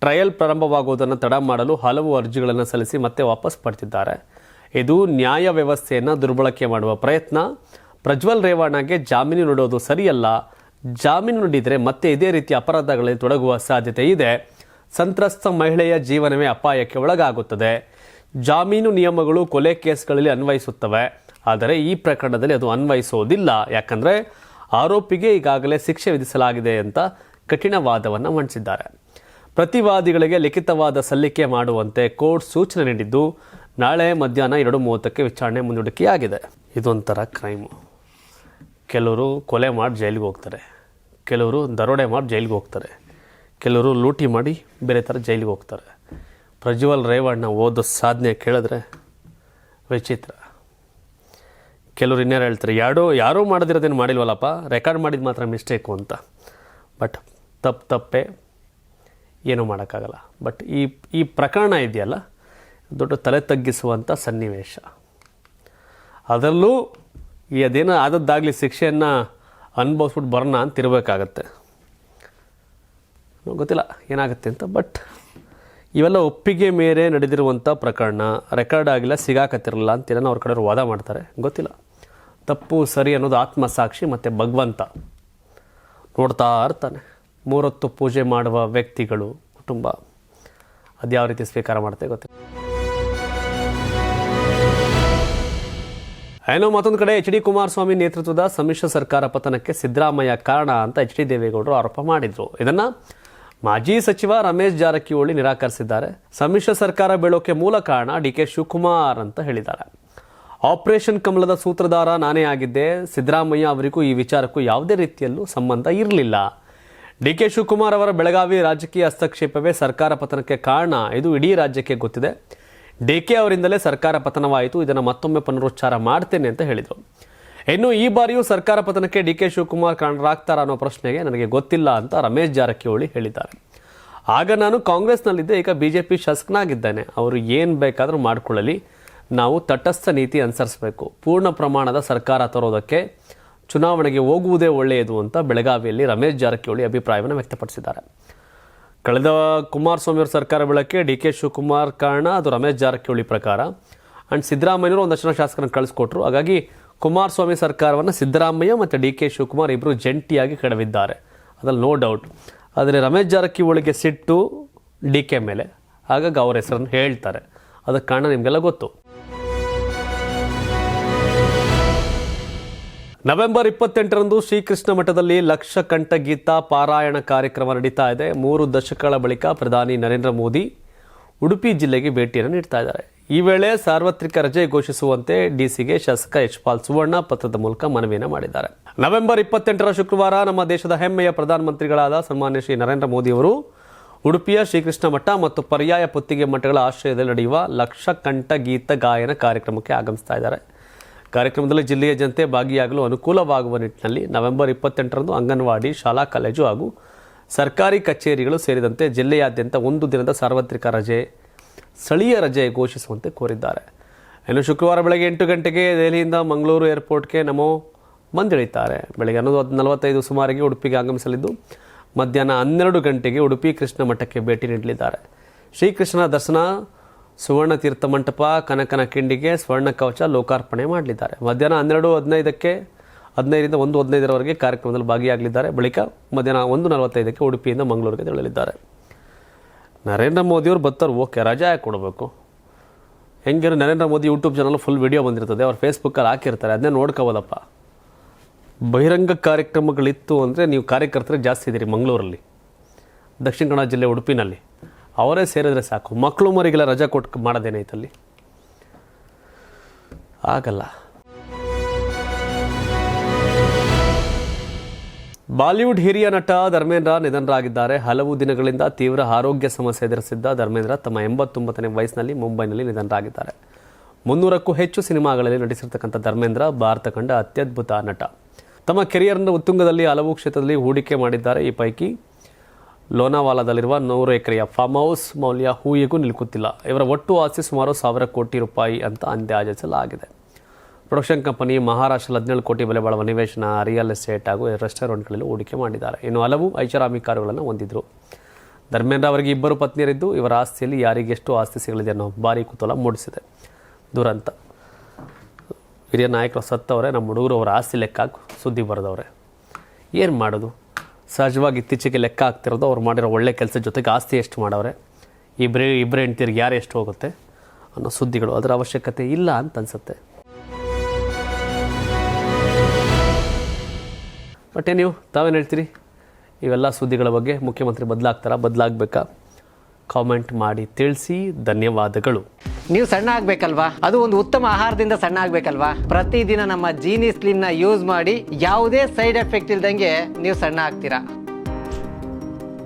ಟ್ರಯಲ್ ಪ್ರಾರಂಭವಾಗುವುದನ್ನು ತಡ ಮಾಡಲು ಹಲವು ಅರ್ಜಿಗಳನ್ನು ಸಲ್ಲಿಸಿ ಮತ್ತೆ ವಾಪಸ್ ಪಡೆದಿದ್ದಾರೆ. ಇದು ನ್ಯಾಯ ವ್ಯವಸ್ಥೆಯನ್ನು ದುರ್ಬಳಕೆ ಮಾಡುವ ಪ್ರಯತ್ನ. ಪ್ರಜ್ವಲ್ ರೇವಣ್ಣಗೆ ಜಾಮೀನು ನೀಡೋದು ಸರಿಯಲ್ಲ. ಜಾಮೀನು ನೀಡಿದರೆ ಮತ್ತೆ ಇದೇ ರೀತಿ ಅಪರಾಧಗಳಲ್ಲಿ ತೊಡಗುವ ಸಾಧ್ಯತೆ ಇದೆ. ಸಂತ್ರಸ್ತ ಮಹಿಳೆಯ ಜೀವನವೇ ಅಪಾಯಕ್ಕೆ ಒಳಗಾಗುತ್ತದೆ. ಜಾಮೀನು ನಿಯಮಗಳು ಕೊಲೆ ಕೇಸ್ಗಳಲ್ಲಿ ಅನ್ವಯಿಸುತ್ತವೆ. ಆದರೆ ಈ ಪ್ರಕರಣದಲ್ಲಿ ಅದು ಅನ್ವಯಿಸೋದಿಲ್ಲ. ಯಾಕಂದರೆ ಆರೋಪಿಗೆ ಈಗಾಗಲೇ ಶಿಕ್ಷೆ ವಿಧಿಸಲಾಗಿದೆ ಅಂತ ಕಠಿಣ ವಾದವನ್ನು ಮಂಡಿಸಿದ್ದಾರೆ. ಪ್ರತಿವಾದಿಗಳಿಗೆ ಲಿಖಿತವಾದ ಸಲ್ಲಿಕೆ ಮಾಡುವಂತೆ ಕೋರ್ಟ್ ಸೂಚನೆ ನೀಡಿದ್ದು, ನಾಳೆ ಮಧ್ಯಾಹ್ನ ಎರಡು ಮೂವತ್ತಕ್ಕೆ ವಿಚಾರಣೆ ಮುಂದೂಡಿಕೆಯಾಗಿದೆ. ಇದೊಂಥರ ಕ್ರೈಮು. ಕೆಲವರು ಕೊಲೆ ಮಾಡಿ ಜೈಲಿಗೆ ಹೋಗ್ತಾರೆ. ಕೆಲವರು ದರೋಡೆ ಮಾಡಿ ಜೈಲಿಗೆ ಹೋಗ್ತಾರೆ. ಕೆಲವರು ಲೂಟಿ ಮಾಡಿ ಬೇರೆ ಥರ ಜೈಲಿಗೆ ಹೋಗ್ತಾರೆ. ಪ್ರಜ್ವಲ್ ರೇವಣ್ಣ ಓದೋ ಸಾಧನೆ ಕೇಳಿದ್ರೆ ವಿಚಿತ್ರ. ಕೆಲವರು ಇನ್ಯಾರು ಹೇಳ್ತಾರೆ ಯಾರೋ ಯಾರೂ ಮಾಡಿದಿರೋದೇನು ಮಾಡಿಲ್ವಲ್ಲಪ್ಪ? ರೆಕಾರ್ಡ್ ಮಾಡಿದ ಮಾತ್ರ ಮಿಸ್ಟೇಕು ಅಂತ. ಬಟ್ ತಪ್ಪು ತಪ್ಪೇ ಏನೂ ಮಾಡೋಕ್ಕಾಗಲ್ಲ. ಬಟ್ ಈ ಈ ಪ್ರಕರಣ ಇದೆಯಲ್ಲ, ದೊಡ್ಡ ತಲೆ ತಗ್ಗಿಸುವಂಥ ಸನ್ನಿವೇಶ. ಅದರಲ್ಲೂ ಈ ಅದೇನೋ ಆದದ್ದಾಗಲಿ ಶಿಕ್ಷೆಯನ್ನು ಅನುಭವಿಸ್ಬಿಟ್ಟು ಬರೋಣ ಅಂತ ಇರಬೇಕಾಗತ್ತೆ. ಗೊತ್ತಿಲ್ಲ, ಏನಾಗುತ್ತೆ ಅಂತ ಬಟ್ ಇವೆಲ್ಲ ಒಪ್ಪಿಗೆ ಮೇರೆ ನಡೆದಿರುವಂಥ ಪ್ರಕರಣ. ರೆಕಾರ್ಡ್ ಆಗಿಲ್ಲ, ಸಿಗಾಕತ್ತಿರಲಿಲ್ಲ ಅಂತ ಏನೋ ಅವ್ರ ಕಡೆಯವರು ವಾದ ಮಾಡ್ತಾರೆ. ಗೊತ್ತಿಲ್ಲ. ತಪ್ಪು, ಸರಿ ಅನ್ನೋದು ಆತ್ಮಸಾಕ್ಷಿ ಮತ್ತು ಭಗವಂತ. ನೋಡ್ತಾ ಇರ್ತಾನೆ. ಮೂರೊತ್ತು ಪೂಜೆ ಮಾಡುವ ವ್ಯಕ್ತಿಗಳು, ಕುಟುಂಬ. ಅದು ಯಾವ ರೀತಿ ಸ್ವೀಕಾರ ಮಾಡುತ್ತೆ ಗೊತ್ತಿಲ್ಲ. ಏನೋ ಮತ್ತೊಂದು ಕಡೆ ಎಚ್ ಡಿ ಕುಮಾರಸ್ವಾಮಿ ನೇತೃತ್ವದ ಸಮ್ಮಿಶ್ರ ಸರ್ಕಾರ ಪತನಕ್ಕೆ ಸಿದ್ದರಾಮಯ್ಯ ಕಾರಣ ಅಂತ ಎಚ್ ಡಿ ದೇವೇಗೌಡರು ಆರೋಪ ಮಾಡಿದ್ರು. ಇದನ್ನ ಮಾಜಿ ಸಚಿವ ರಮೇಶ್ ಜಾರಕಿಹೊಳಿ ನಿರಾಕರಿಸಿದ್ದಾರೆ. ಸಮ್ಮಿಶ್ರ ಸರ್ಕಾರ ಬೀಳೋಕೆ ಮೂಲ ಕಾರಣ ಡಿ ಕೆ ಶಿವಕುಮಾರ್ ಅಂತ ಹೇಳಿದ್ದಾರೆ. ಆಪರೇಷನ್ ಕಮಲದ ಸೂತ್ರಧಾರ ನಾನೇ ಆಗಿದ್ದೆ. ಸಿದ್ದರಾಮಯ್ಯ ಅವರಿಗೂ ಈ ವಿಚಾರಕ್ಕೂ ಯಾವುದೇ ರೀತಿಯಲ್ಲೂ ಸಂಬಂಧ ಇರಲಿಲ್ಲ. ಡಿ ಕೆ ಶಿವಕುಮಾರ್ ಅವರ ಬೆಳಗಾವಿ ರಾಜಕೀಯ ಹಸ್ತಕ್ಷೇಪವೇ ಸರ್ಕಾರ ಪತನಕ್ಕೆ ಕಾರಣ ಇದು ಇಡೀ ರಾಜ್ಯಕ್ಕೆ ಗೊತ್ತಿದೆ. ಡಿ ಕೆ ಅವರಿಂದಲೇ ಸರ್ಕಾರ ಪತನವಾಯಿತು. ಇದನ್ನು ಮತ್ತೊಮ್ಮೆ ಪುನರುಚ್ಚಾರ ಮಾಡ್ತೇನೆ ಅಂತ ಹೇಳಿದರು. ಇನ್ನು ಈ ಬಾರಿಯೂ ಸರ್ಕಾರ ಪತನಕ್ಕೆ ಡಿ ಕೆ ಶಿವಕುಮಾರ್ ಕಾರಣರಾಗ್ತಾರ ಅನ್ನೋ ಪ್ರಶ್ನೆಗೆ ನನಗೆ ಗೊತ್ತಿಲ್ಲ ಅಂತ ರಮೇಶ್ ಜಾರಕಿಹೊಳಿ ಹೇಳಿದ್ದಾರೆ. ಆಗ ನಾನು ಕಾಂಗ್ರೆಸ್ನಲ್ಲಿದ್ದೆ, ಈಗ ಬಿ ಜೆ ಪಿ ಶಾಸಕನಾಗಿದ್ದೇನೆ. ಅವರು ಏನು ಬೇಕಾದರೂ ಮಾಡಿಕೊಳ್ಳಲಿ. ನಾವು ತಟಸ್ಥ ನೀತಿ ಅನುಸರಿಸಬೇಕು. ಪೂರ್ಣ ಪ್ರಮಾಣದ ಸರ್ಕಾರ ತರೋದಕ್ಕೆ ಚುನಾವಣೆಗೆ ಹೋಗುವುದೇ ಒಳ್ಳೆಯದು ಅಂತ ಬೆಳಗಾವಿಯಲ್ಲಿ ರಮೇಶ್ ಜಾರಕಿಹೊಳಿ ಅಭಿಪ್ರಾಯವನ್ನು ವ್ಯಕ್ತಪಡಿಸಿದ್ದಾರೆ. ಕಳೆದ ಕುಮಾರಸ್ವಾಮಿ ಅವರ ಸರ್ಕಾರ ಬೆಳಕ್ಕೆ ಡಿ ಕೆ ಶಿವಕುಮಾರ್ ಕಾರಣ, ಅದು ರಮೇಶ್ ಜಾರಕಿಹೊಳಿ ಪ್ರಕಾರ. ಆ್ಯಂಡ್ ಸಿದ್ದರಾಮಯ್ಯನವರು ಒಂದಷ್ಟು ಜನ ಶಾಸಕರನ್ನು ಕಳಿಸ್ಕೊಟ್ರು. ಹಾಗಾಗಿ ಕುಮಾರಸ್ವಾಮಿ ಸರ್ಕಾರವನ್ನು ಸಿದ್ದರಾಮಯ್ಯ ಮತ್ತು ಡಿ ಕೆ ಶಿವಕುಮಾರ್ ಇಬ್ಬರು ಜಂಟಿಯಾಗಿ ಕೆಡವಿದ್ದಾರೆ. ಅದ್ರಲ್ಲಿ ನೋ ಡೌಟ್ ಆದರೆ ರಮೇಶ್ ಜಾರಕಿಹೊಳಿಗೆ ಸಿಟ್ಟು ಡಿ ಕೆ ಮೇಲೆ. ಹಾಗಾಗಿ ಅವರ ಹೆಸರನ್ನು ಹೇಳ್ತಾರೆ. ಅದಕ್ಕೆ ಕಾರಣ ನಿಮಗೆಲ್ಲ ಗೊತ್ತು. ನವೆಂಬರ್ ಇಪ್ಪತ್ತೆಂಟರಂದು ಶ್ರೀಕೃಷ್ಣ ಮಠದಲ್ಲಿ ಲಕ್ಷ ಕಂಠ ಗೀತಾ ಪಾರಾಯಣ ಕಾರ್ಯಕ್ರಮ ನಡೀತಾ ಇದೆ. ಮೂರು ದಶಕಗಳ ಬಳಿಕ ಪ್ರಧಾನಿ ನರೇಂದ್ರ ಮೋದಿ ಉಡುಪಿ ಜಿಲ್ಲೆಗೆ ಭೇಟಿಯನ್ನು ನೀಡ್ತಾ ಇದ್ದಾರೆ. ಈ ವೇಳೆ ಸಾರ್ವತ್ರಿಕ ರಜೆ ಘೋಷಿಸುವಂತೆ ಡಿಸಿಗೆ ಶಾಸಕ ಯಶ್ಪಾಲ್ ಸುವರ್ಣ ಪತ್ರದ ಮೂಲಕ ಮನವಿಯನ್ನು ಮಾಡಿದ್ದಾರೆ. ನವೆಂಬರ್ ಇಪ್ಪತ್ತೆಂಟರ ಶುಕ್ರವಾರ ನಮ್ಮ ದೇಶದ ಹೆಮ್ಮೆಯ ಪ್ರಧಾನಮಂತ್ರಿಗಳಾದ ಸನ್ಮಾನ್ಯ ಶ್ರೀ ನರೇಂದ್ರ ಮೋದಿ ಅವರು ಉಡುಪಿಯ ಶ್ರೀಕೃಷ್ಣ ಮಠ ಮತ್ತು ಪರ್ಯಾಯ ಪುತ್ತಿಗೆ ಮಠಗಳ ಆಶ್ರಯದಲ್ಲಿ ನಡೆಯುವ ಲಕ್ಷ ಕಂಠ ಗೀತ ಗಾಯನ ಕಾರ್ಯಕ್ರಮಕ್ಕೆ ಆಗಮಿಸ್ತಾ ಇದ್ದಾರೆ. ಕಾರ್ಯಕ್ರಮದಲ್ಲಿ ಜಿಲ್ಲೆಯ ಜನತೆ ಭಾಗಿಯಾಗಲು ಅನುಕೂಲವಾಗುವ ನಿಟ್ಟಿನಲ್ಲಿ ನವೆಂಬರ್ ಇಪ್ಪತ್ತೆಂಟರಂದು ಅಂಗನವಾಡಿ, ಶಾಲಾ, ಕಾಲೇಜು ಹಾಗೂ ಸರ್ಕಾರಿ ಕಚೇರಿಗಳು ಸೇರಿದಂತೆ ಜಿಲ್ಲೆಯಾದ್ಯಂತ ಒಂದು ದಿನದ ಸಾರ್ವತ್ರಿಕ ರಜೆ ಸ್ಥಳೀಯ ರಜೆ ಘೋಷಿಸುವಂತೆ ಕೋರಿದ್ದಾರೆ. ಇನ್ನು ಶುಕ್ರವಾರ ಬೆಳಗ್ಗೆ ಎಂಟು ಗಂಟೆಗೆ ದೆಹಲಿಯಿಂದ ಮಂಗಳೂರು ಏರ್ಪೋರ್ಟ್ಗೆ ನಮೋ ಬಂದಿಳಿತಾರೆ ಬೆಳಗ್ಗೆ ಹನ್ನೊಂದು ನಲವತ್ತೈದು ಸುಮಾರಿಗೆ ಉಡುಪಿಗೆ ಆಗಮಿಸಲಿದ್ದು, ಮಧ್ಯಾಹ್ನ ಹನ್ನೆರಡು ಗಂಟೆಗೆ ಉಡುಪಿ ಕೃಷ್ಣ ಮಠಕ್ಕೆ ಭೇಟಿ ನೀಡಲಿದ್ದಾರೆ. ಶ್ರೀಕೃಷ್ಣ ದರ್ಶನ, ಸುವರ್ಣ ತೀರ್ಥ ಮಂಟಪ, ಕನಕನ ಕಿಂಡಿಗೆ ಸ್ವರ್ಣ ಕವಚ ಲೋಕಾರ್ಪಣೆ ಮಾಡಲಿದ್ದಾರೆ. ಮಧ್ಯಾಹ್ನ ಹನ್ನೆರಡು ಹದಿನೈದಕ್ಕೆ, ಹದಿನೈದರಿಂದ ಒಂದು ಹದಿನೈದರವರೆಗೆ ಕಾರ್ಯಕ್ರಮದಲ್ಲಿ ಭಾಗಿಯಾಗಲಿದ್ದಾರೆ. ಬಳಿಕ ಮಧ್ಯಾಹ್ನ ಒಂದು ನಲವತ್ತೈದಕ್ಕೆ ಉಡುಪಿಯಿಂದ ಮಂಗಳೂರಿಗೆ ತೆರಳಲಿದ್ದಾರೆ. ನರೇಂದ್ರ ಮೋದಿಯವರು ಬರ್ತಾರೆ, ಓಕೆ, ರಜಾ ಯಾಕೆ ಕೊಡಬೇಕು? ಹೆಂಗಿರೋ Narendra Modi YouTube channel full video ಬಂದಿರ್ತದೆ, ಅವ್ರು ಫೇಸ್ಬುಕ್ಕಲ್ಲಿ ಹಾಕಿರ್ತಾರೆ, ಅದನ್ನೇ ನೋಡ್ಕೋಬೋದಪ್ಪ. ಬಹಿರಂಗ ಕಾರ್ಯಕ್ರಮಗಳಿತ್ತು ಅಂದರೆ ನೀವು ಕಾರ್ಯಕರ್ತರೇ ಜಾಸ್ತಿ ಇದ್ದೀರಿ ಮಂಗಳೂರಲ್ಲಿ, ದಕ್ಷಿಣ ಕನ್ನಡ ಜಿಲ್ಲೆ ಉಡುಪಿನಲ್ಲಿ. ಅವರೇ ಸೇರಿದ್ರೆ ಸಾಕು ಮಕ್ಕಳು ಮರಿಗೆಲ್ಲ ರಜಾ ಕೊಟ್ಟು ಮಾಡೋದೇನೈತಲ್ಲಿ ಆಗಲ್ಲ. ಬಾಲಿವುಡ್ ಹಿರಿಯ ನಟ ಧರ್ಮೇಂದ್ರ ನಿಧನರಾಗಿದ್ದಾರೆ. ಹಲವು ದಿನಗಳಿಂದ ತೀವ್ರ ಆರೋಗ್ಯ ಸಮಸ್ಯೆ ಎದುರಿಸಿದ್ದ ಧರ್ಮೇಂದ್ರ ತಮ್ಮ ಎಂಬತ್ತೊಂಬತ್ತನೇ ವಯಸ್ಸಿನಲ್ಲಿ ಮುಂಬೈನಲ್ಲಿ ನಿಧನರಾಗಿದ್ದಾರೆ. ಮುನ್ನೂರಕ್ಕೂ ಹೆಚ್ಚು ಸಿನಿಮಾಗಳಲ್ಲಿ ನಟಿಸಿರ್ತಕ್ಕಂಥ ಧರ್ಮೇಂದ್ರ ಭಾರತ ಕಂಡ ಅತ್ಯದ್ಭುತ ನಟ. ತಮ್ಮ ಕೆರಿಯರ್ನ ಉತ್ತುಂಗದಲ್ಲಿ ಹಲವು ಕ್ಷೇತ್ರದಲ್ಲಿ ಹೂಡಿಕೆ ಮಾಡಿದ್ದಾರೆ. ಈ ಪೈಕಿ ಲೋನಾವಾಲಾದಲ್ಲಿರುವ ನೂರು ಎಕರೆಯ ಫಾರ್ಮ್ ಹೌಸ್ ಮೌಲ್ಯ ಹೂಯಿಗೂ ನಿಲುಕುತ್ತಿಲ್ಲ. ಇವರ ಒಟ್ಟು ಆಸ್ತಿ ಸುಮಾರು ಸಾವಿರ ಕೋಟಿ ರೂಪಾಯಿ ಅಂತ ಅಂದಾಜಿಸಲಾಗಿದೆ. ಪ್ರೊಡಕ್ಷನ್ ಕಂಪನಿ ಮಹಾರಾಷ್ಟ್ರದಲ್ಲಿ ಹದಿನೇಳು ಕೋಟಿ ಬೆಲೆ ಬಾಳುವ ನಿವೇಶನ ರಿಯಲ್ ಎಸ್ಟೇಟ್ ಹಾಗೂ ರೆಸ್ಟೋರೆಂಟ್ಗಳಲ್ಲಿ ಹೂಡಿಕೆ ಮಾಡಿದ್ದಾರೆ. ಇನ್ನು ಹಲವು ಐಷಾರಾಮಿ ಕಾರುಗಳನ್ನು ಹೊಂದಿದ್ರು. ಧರ್ಮೇಂದ್ರ ಅವರಿಗೆ ಇಬ್ಬರು ಪತ್ನಿಯರಿದ್ದು, ಇವರ ಆಸ್ತಿಯಲ್ಲಿ ಯಾರಿಗೆ ಎಷ್ಟು ಆಸ್ತಿ ಸಿಗಲಿದೆ ಅನ್ನೋ ಭಾರಿ ಕುತೂಹಲ ಮೂಡಿಸಿದೆ. ದುರಂತ. ಹಿರಿಯ ನಾಯಕರು ಸತ್ತವರೇ ನಮ್ಮ ಹುಡುಗರು ಅವರ ಆಸ್ತಿ ಲೆಕ್ಕ ಹಾಕಿ ಸುದ್ದಿ ಬರೆದವ್ರೆ. ಏನು ಮಾಡೋದು? ಸಹಜವಾಗಿ ಇತ್ತೀಚೆಗೆ ಲೆಕ್ಕ ಆಗ್ತಿರೋದು ಅವ್ರು ಮಾಡಿರೋ ಒಳ್ಳೆ ಕೆಲಸದ ಜೊತೆಗೆ ಆಸ್ತಿ ಎಷ್ಟು ಮಾಡವ್ರೆ? ಇಬ್ಬರೇ ಇಬ್ಬರೇ ಹೆಂಡ್ತಿರ್ಗೆ ಯಾರು ಎಷ್ಟು ಹೋಗುತ್ತೆ ಅನ್ನೋ ಸುದ್ದಿಗಳು ಅದರ ಅವಶ್ಯಕತೆ ಇಲ್ಲ ಅಂತ ಅನ್ಸುತ್ತೆ. ಬಟ್ ನೀವು ತಾವೇನು ಹೇಳ್ತೀರಿ? ಇವೆಲ್ಲ ಸುದ್ದಿಗಳ ಬಗ್ಗೆ ಮುಖ್ಯಮಂತ್ರಿ ಬದಲಾಗ್ತಾರಾ? ಬದಲಾಗಬೇಕಾ? ಕಾಮೆಂಟ್ ಮಾಡಿ ತಿಳಿಸಿ. ಧನ್ಯವಾದಗಳು. ನೀವು ಸಣ್ಣ ಆಗ್ಬೇಕಲ್ವಾ? ಅದು ಒಂದು ಉತ್ತಮ ಆಹಾರದಿಂದ ಸಣ್ಣ ಆಗ್ಬೇಕಲ್ವಾ? ಪ್ರತಿದಿನ ನಮ್ಮ ಜೀನಿ ಸ್ಲಿಮ್ನ ಯೂಸ್ ಮಾಡಿ ಯಾವುದೇ ಸೈಡ್ ಎಫೆಕ್ಟ್ ಇಲ್ದಂಗೆ ನೀವು ಸಣ್ಣ ಆಗ್ತೀರಾ?